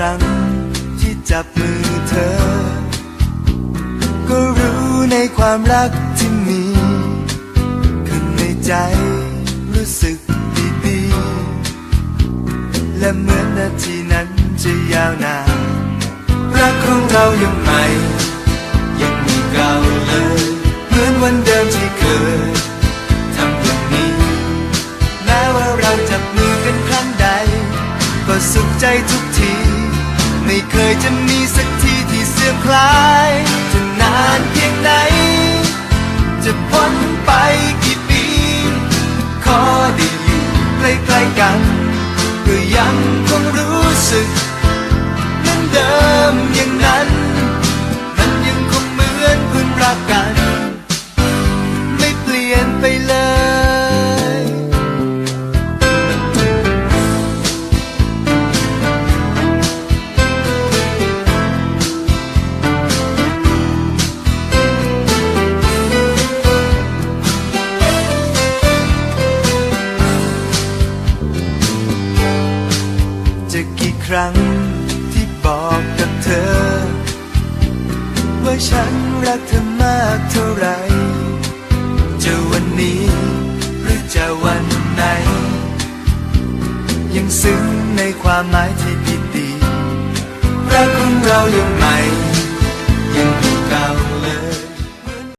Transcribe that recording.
รั้งที่จับมือเธอ ก็รู้ในความรักที่มีขึ้นในใจรู้สึกดีดีและเหมือนนาทีนั้นจะยาวนานรักของเรายังใหม่ยังมีเก่าเลยเหมือนวันเดิมที่เคยทำอย่างนี้แม้ว่าเราจับมือกันครั้งใด ก็สุขใจทุก ยจะมีสักทีที่เสื่อมคลาย จะนานเพียงไหน จะพ้นไปกี่ปี ขอได้อยู่ใกล้ๆกัน จะกี่ครั้งที่บอกกับเธอ ว่าฉันรักเธอมากเท่าไร จะวันนี้หรือจะวันไหน ยังซึ้งในความหมายที่ดีๆรักของเรายัง